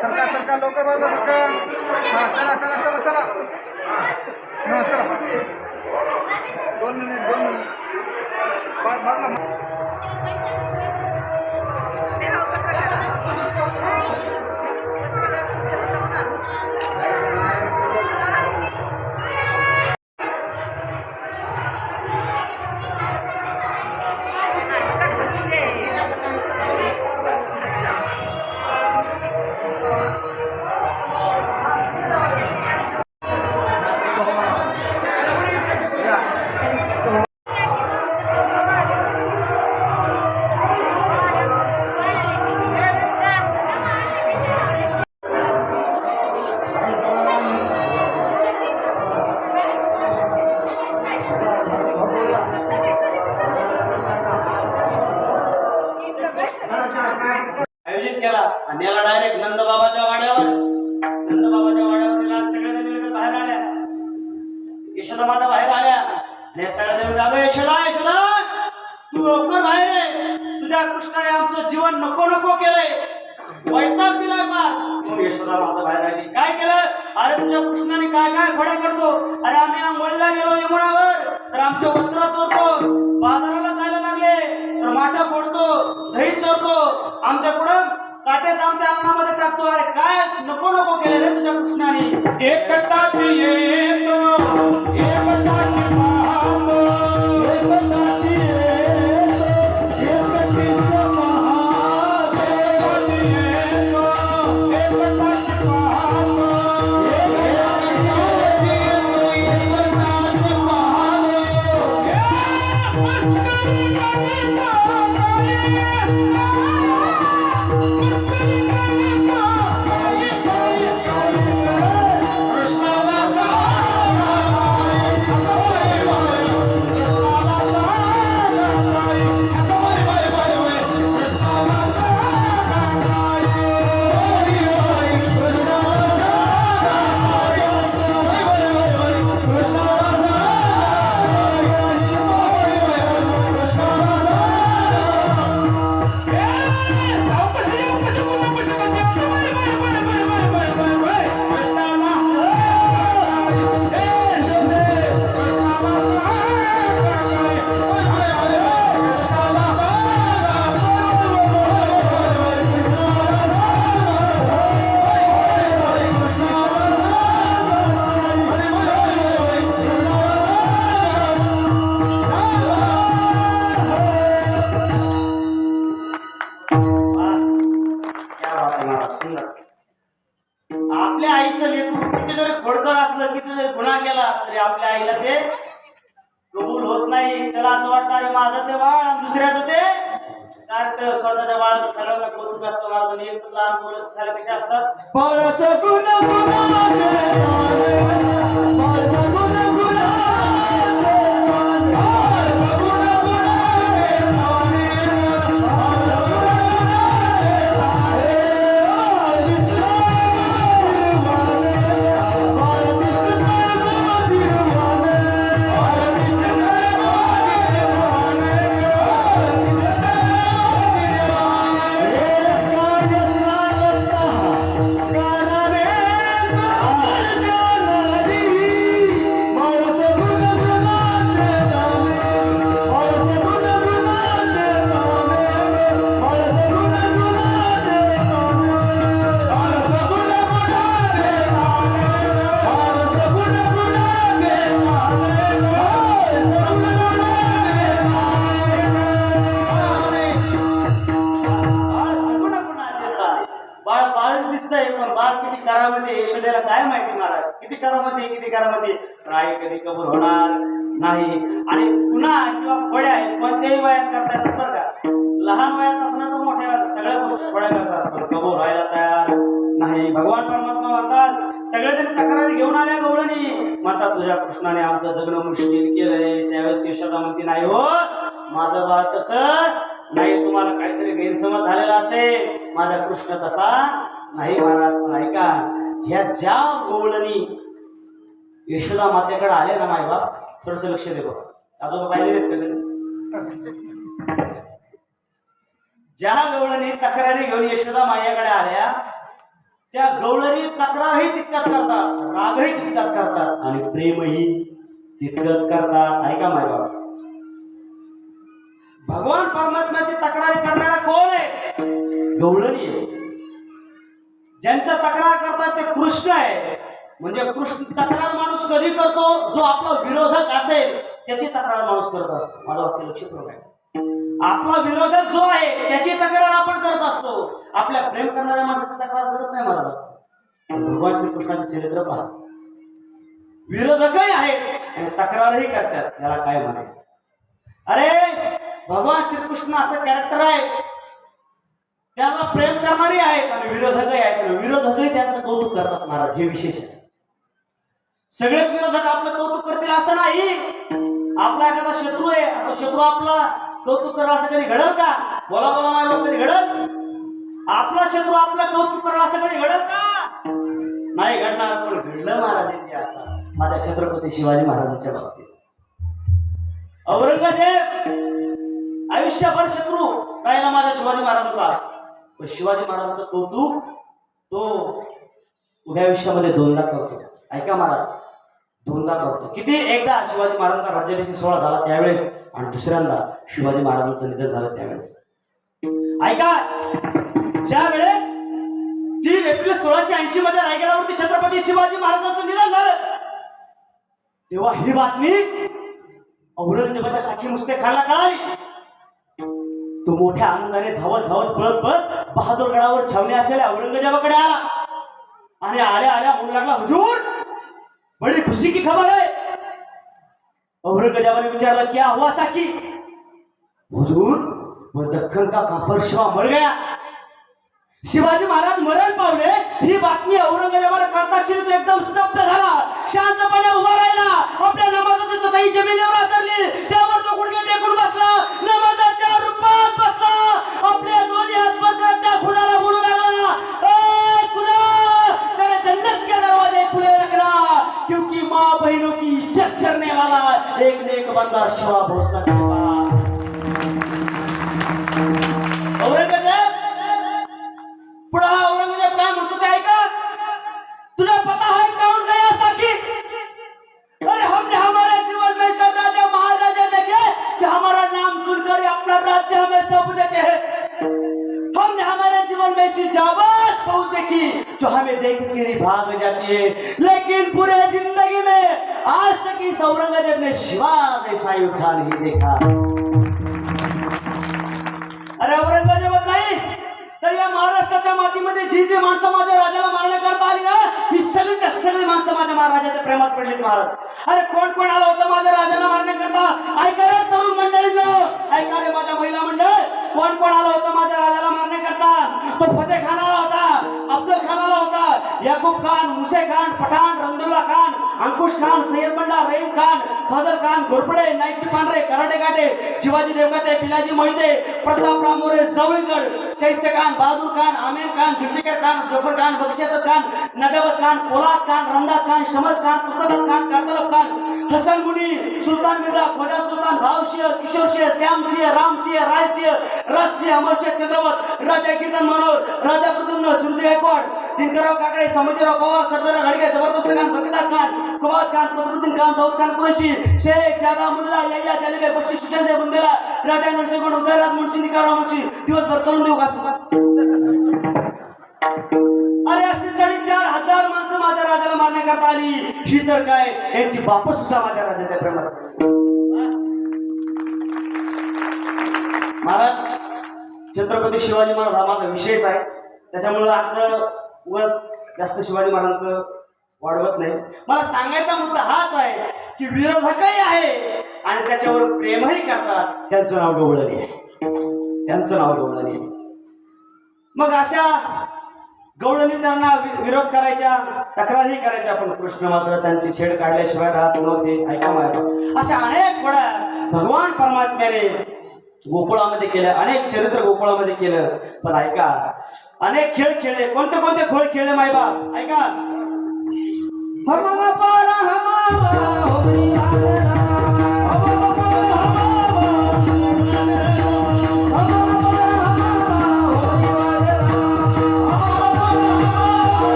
सरका सरका लवकर बाजूला सरका हा चला चला चला चला. हा चला. दोन मिनिट दोन मिनिट. नंदबाबाच्या वाड्यावर. नंदबाबाच्या वाड्यावर तिला सगळ्या जणी बाहेर आल्या यशोदा माता बाहेर आल्या. आणि सगळ्या जणी दादा यशोदा यशोदा तू लवकर बाहेर आहे तुझ्या कृष्णाने आमचं जीवन नको नको केलंय. वैताग दिलाय का तू यशोदा माता बाहेर आली. काय केलं? अरे तुझ्या कृष्णाने काय काय खोड्या करतो? अरे आम्ही आंघोळीला गेलो यमुनावर. तर आमचे वस्त्र चोरतो बाजाराला जायला लागले. तर माठ फोडतो. दही चोरतो. आमच्या पुढं काट्यात आमच्या अंगणामध्ये टाकतो. अरे काय नको नको केलं रे तुझ्या कृष्णाने. एकटाची येतो एकटाची केला तरी आपल्या आईला ते कबूल होत नाही. त्याला असं वाटतं अरे माझं ते बाळ आणि दुसऱ्याचं ते सारखं स्वतःच्या बाळाचं सगळ्यांना कौतुक असतं माझं एक लहान मुलं सारे कसे असतात किती महाराज आहे किती करामध्ये पण राय कधी कबूल होणार नाही. आणि पुन्हा किंवा फळ्या कोणत्याही वयात करता येतात बरं का? लहान वयात असणार तर मोठ्या वयात सगळ्या गोष्टी फळ्या करतात. कबूल व्हायला तयार नाही. भगवान परमात्मा म्हणतात सगळेजण तक्रारी घेऊन आल्या गवळणी. म्हणतात तुझ्या कृष्णाने आमचं जगणं मुश्किल केलंय. त्यावेळेस यशोदा म्हणते नाही हो माझं बाळ तसं नाही. तुम्हाला काहीतरी गैरसमज झालेला असेल. माझा कृष्ण तसा नाही महाराज नाही का? ह्या ज्या गवळणी यशोदा मातेकडे आले ना मायबाप थोडस लक्ष दे बघ. आजोबा पाहिले ज्या गवळणी तक्रारी घेऊन यशोदा मायाकडे आल्या त्या गवळणी तक्रारही तितकाच करतात रागही तितकाच करतात आणि प्रेमही तितकंच करतात. ऐका माय बाबा भगवान परमात्म्याची तक्रारी करणारा कोण आहे? गवळणी आहे. ज्यांचा तक्रार करतात ते कृष्ण आहे. म्हणजे कृष्ण तक्रार माणूस कधी करतो? जो आपला विरोधक असेल त्याची तक्रार माणूस करत असतो. माझं वाक्य लक्षपूर्वक आहे आपला विरोधक जो आहे त्याची तक्रार आपण करत असतो. आपल्या प्रेम करणाऱ्या माणसाची तक्रार करत नाही मला भगवान श्रीकृष्णाचे चरित्र पहा. विरोधकही आहेत आणि तक्रारही करतात. याला काय म्हणायचं? अरे भगवान श्रीकृष्ण असं कॅरेक्टर आहे. त्याला प्रेम करणारी आहेत आणि विरोधकही आहेत विरोधकही त्यांचं कौतुक करतात महाराज हे विशेष आहे. सगळेच विरोधक आपलं कौतुक करतील असं नाही. आपला एखादा शत्रू आहे आता शत्रू आपला कौतुक करा असं कधी घडल का? बोला बोला माझ्या कधी घडल आपला शत्रू आपलं कौतुक करा असं कधी घडल का? नाही घडणार पण घडलं महाराज असं माझ्या छत्रपती शिवाजी महाराजांच्या बाबतीत. औरंगजेब आयुष्यभर शत्रू. राहिला माझ्या शिवाजी महाराजांचा? शिवाजी महाराजांचं कौतुक तो उभ्या आयुष्यामध्ये दोनदा करतो. ऐका महाराज दोनदा करतो. किती? एकदा शिवाजी महाराजांचा राज्याभिषेक सोहळा झाला त्यावेळेस आणि दुसऱ्यांदा शिवाजी महाराजांचं निधन झालं त्यावेळेस. ऐका ज्या वेळेस तीन एप्रिल सोळाशे ऐंशी मध्ये रायगडावरती छत्रपती शिवाजी महाराजांचं निधन झालं तेव्हा ही बातमी औरंगजेबाच्या साखी मुस्ते खायला कळाली. तो मोठ्या आनंदाने धावत धावत पळत पळत बहादूरगडावर छावणी असलेल्या औरंगजेबाकडे आला. आणि आल्या आल्या म्हणू लागला हुजूर बड़ी खुशी की खबर आहे? औरंगजेबाने विचारलं क्या हुआ साकी? हुजूर व दख्खन का काफर शिवा मर गया. शिवाजी महाराज मरण पावले. ही बातमी औरंगजेबाला कळताक्षणी तो एकदम स्तब्ध झाला. शांतपणे उभा राहिला. आपल्या नमाजाची चटई जमिनीवर आदरली त्यावर तो गुडघे टेकून बसला. नमाजात वाला एक नेक बंदा शिवा भोसला के पास औरंगजेब! पुढे औरंगजेब काय म्हणतो ते ऐका. तुझा पता है कौन गया साकी? अरे हमने हमारे जीवन में सब राजा महाराजा देखे कि हमारा नाम सुनकर अपना राज्य हमें सौंप देते हैं। हमने हमारे जीवन में ऐसी जाबाज पहुंच देखी। जो हमें देख के ही भाग जाती है। लेकिन पूरे जिंदगी में आज तक इस औरंगजेब ने शिवा जैसा योद्धा नहीं देखा। अरे औरंगजेब नाही तर या महाराष्ट्राच्या मातीमध्ये जी जी माणसं माझ्या राजाला सगळेच्या सगळे माणसं माझ्या महाराजाच्या प्रेमात पडलेत महाराज. अरे कोण कोण आलं होतं माझ्या राजाला मारण्याकरता? ऐका रे तरुण मंडळींनो ऐका रे माझ्या महिला मंडळ. कोण कोण आलं होतं माझ्या राजाला मारण्याकरता? तो फतेह खान आला होता अफजल खान आला होता. याकूब खान मुसे खान पठाण रंगुल्ला खान अंकुश खान सय्यद बंडा रहीम खान फजल खान घोरपडे नाईकची पांढरे कराटे काटे शिवाजी देवकाते पिलाजी मोहिते प्रतापराव मोरे जवळगड शैस्ते खान बहादूर खान आमिर खान जुल्फिकार खान जफर खान बक्षिसत खान नजावत खान पोलाद खान रमदास खान शमस खान तुकदास खान कारतलब खान हसन मुनी सुलतान मिर्झा खोजा सुलतान भावसिंह किशोरसिंह श्यामसिंह रामसिंह रायसिंह रससिंह अमरसिंह चंद्रवत राजा कीर्तन मनोहर राजा प्रद्युम्न दुर्जय गायकवाड दिनकरराव काकडे संभाजीराव पवार सरदार घाडगे जबरदस्त खान बकताज खान कुबाद खान फतरुद्दीन खान दाऊद खान कुरेशी शेख जादा मुल्ला यय्या जालिबे बक्षी सुजनसाहेब बुंदेला राजा गुण उदयराज मुंशी निकाराव मुंशी दिवसभर करून देऊ का मारण्याकरता आली. ही तर काय? यांची बाप सुद्धा माझ्या राजाच्या प्रेमात महाराज छत्रपती शिवाजी महाराज हा माझा विषयच आहे. त्याच्यामुळं आजचं वर जास्त शिवाजी महाराजांचं वाढवत नाही. मला सांगायचा मुद्दा हाच आहे की विरोधकही आहे आणि त्याच्यावर प्रेमही करतात. त्यांचं नाव गवळणी आहे. त्यांचं नाव गवळणी आहे. मग अशा गवळणी विरोध करायच्या तक्रारही करायच्या पण कृष्ण मात्र त्यांची छेड काढल्याशिवाय राहत नव्हते ऐका माय अशा अनेक गोळ्या भगवान परमात्म्याने गोकुळामध्ये केलं अनेक चरित्र गोकुळामध्ये केलं. पण ऐका अनेक खेळ खेळले. कोणते कोणते खेळ खेळले मायबा ऐका.